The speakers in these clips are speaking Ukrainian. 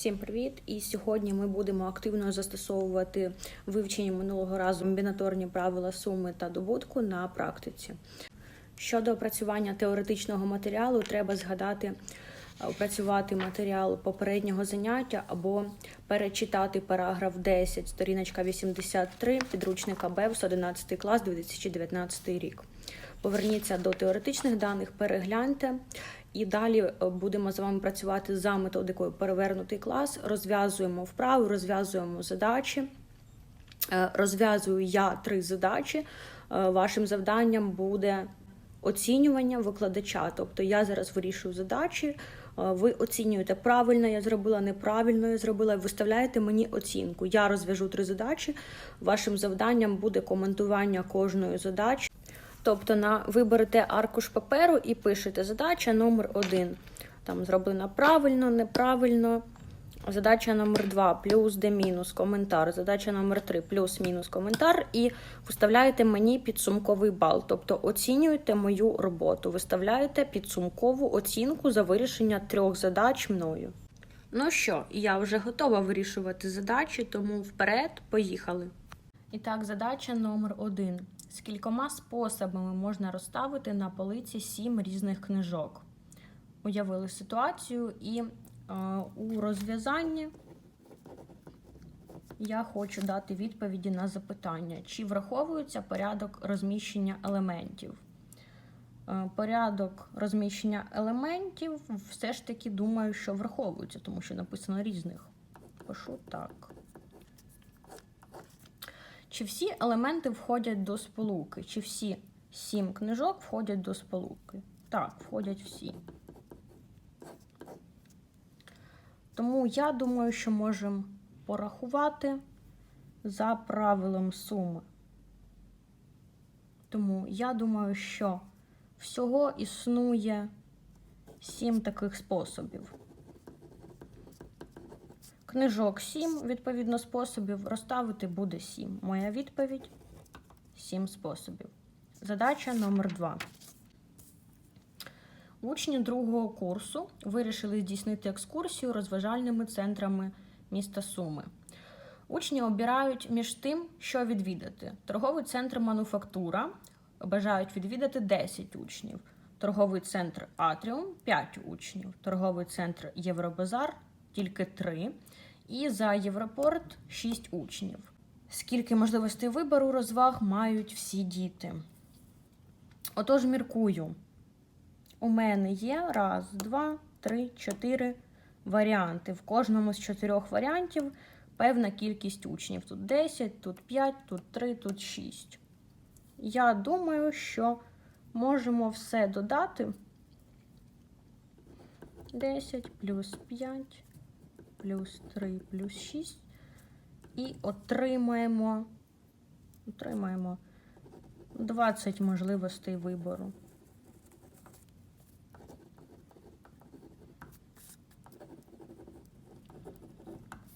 Всім привіт! І сьогодні ми будемо активно застосовувати вивчені минулого разу комбінаторні правила суми та добутку на практиці. Щодо опрацювання теоретичного матеріалу, треба згадати опрацювати матеріал попереднього заняття або перечитати параграф 10, сторіночка 83 підручника БЕВС 11 клас 2019 рік. Поверніться до теоретичних даних, перегляньте. І далі е, будемо з вами працювати за методикою перевернутий клас. Розв'язуємо вправи, розв'язуємо задачі. Е, Розв'язую я три задачі. Е, Вашим завданням буде оцінювання викладача. Тобто я зараз вирішую задачі. Ви оцінюєте правильно, я зробила неправильно, я зробила, і виставляєте мені оцінку. Я розв'яжу три задачі. Вашим завданням буде коментування кожної задачі. Тобто на виберете аркуш паперу і пишете задача номер один. Там зроблена правильно, неправильно. Задача номер 2 плюс де мінус коментар. Задача номер 3 плюс-мінус коментар. І виставляєте мені підсумковий бал. Тобто оцінюєте мою роботу, виставляєте підсумкову оцінку за вирішення трьох задач мною. Ну що, я вже готова вирішувати задачі, тому вперед, поїхали. І так, задача номер 1 з кількома способами можна розставити на полиці сім різних книжок. Уявили ситуацію, і у розв'язанні я хочу дати відповіді на запитання, чи враховується порядок розміщення елементів. Е, порядок розміщення елементів все ж таки думаю, що враховується, тому що написано різних. Пишу так. Чи всі елементи входять до сполуки? Чи всі сім книжок входять до сполуки? Так, входять всі. Тому я думаю, що можемо порахувати за правилом суми. Тому я думаю, що всього існує сім таких способів. Книжок 7, відповідно, способів. Розставити буде 7. Моя відповідь 7 способів. Задача номер 2. Учні другого курсу вирішили здійснити екскурсію розважальними центрами міста Суми. Учні обирають між тим, що відвідати. Торговий центр мануфактура бажають відвідати 10 учнів. Торговий центр Атріум 5 учнів. Торговий центр Євробазар тільки 3. І за Європорт 6 учнів. Скільки можливостей вибору розваг мають всі діти? Отож, міркую. У мене є раз, два, три, чотири варіанти. В кожному з чотирьох варіантів певна кількість учнів. Тут 10, тут 5, тут 3, тут 6. Я думаю, що можемо все додати. 10 плюс 5 плюс 3 плюс 6. І отримаємо, отримаємо 20 можливостей вибору.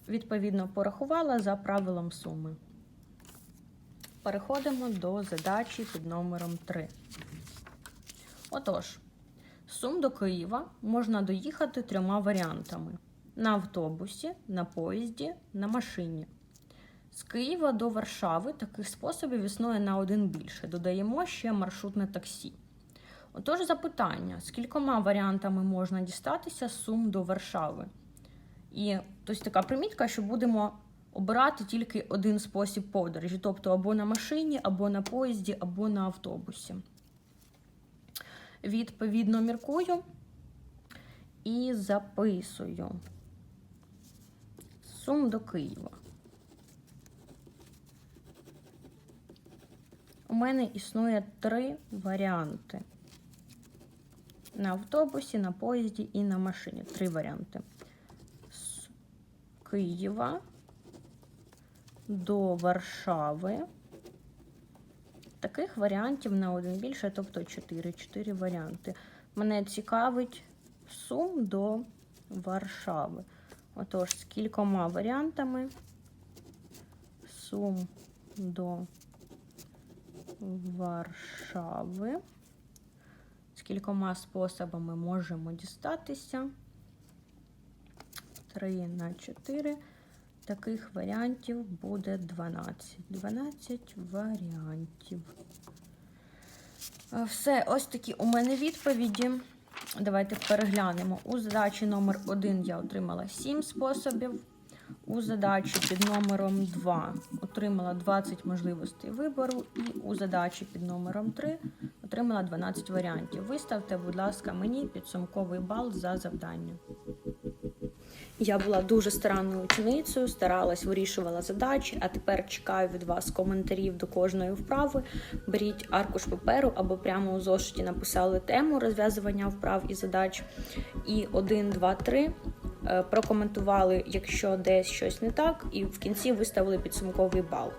Відповідно, порахувала за правилом суми. Переходимо до задачі під номером 3. Отож, з Сум до Києва можна доїхати трьома варіантами: на автобусі, на поїзді, на машині. З Києва до Варшави таких способів існує на один більше. Додаємо ще маршрутне таксі. Отож, запитання: з кількома варіантами можна дістатися з Сум до Варшави? І тобто така примітка, що будемо обирати тільки один спосіб подорожі, тобто або на машині, або на поїзді, або на автобусі. Відповідно, міркую і записую. Сум до Києва. У мене існує три варіанти. На автобусі, на поїзді і на машині. Три варіанти. Києва до Варшави. Таких варіантів на один більше, тобто 4. 4 варіанти. Мене цікавить сум до Варшави. Отож, з кількома варіантами сум до Варшави. З кількома способами можемо дістатися. 3 на 4. Таких варіантів буде 12. 12 варіантів. Все, ось такі у мене відповіді. Давайте переглянемо. У задачі номер 1 я отримала 7 способів. У задачі під номером 2 отримала 20 можливостей вибору. І у задачі під номером 3 отримала 12 варіантів. Виставте, будь ласка, мені підсумковий бал за завдання. Я була дуже старанною ученицею, старалась, вирішувала задачі, а тепер чекаю від вас коментарів до кожної вправи. Беріть аркуш паперу або прямо у зошиті написали тему розв'язування вправ і задач. І 1, 2, 3 е, прокоментували, якщо десь щось не так, і в кінці виставили підсумковий бал.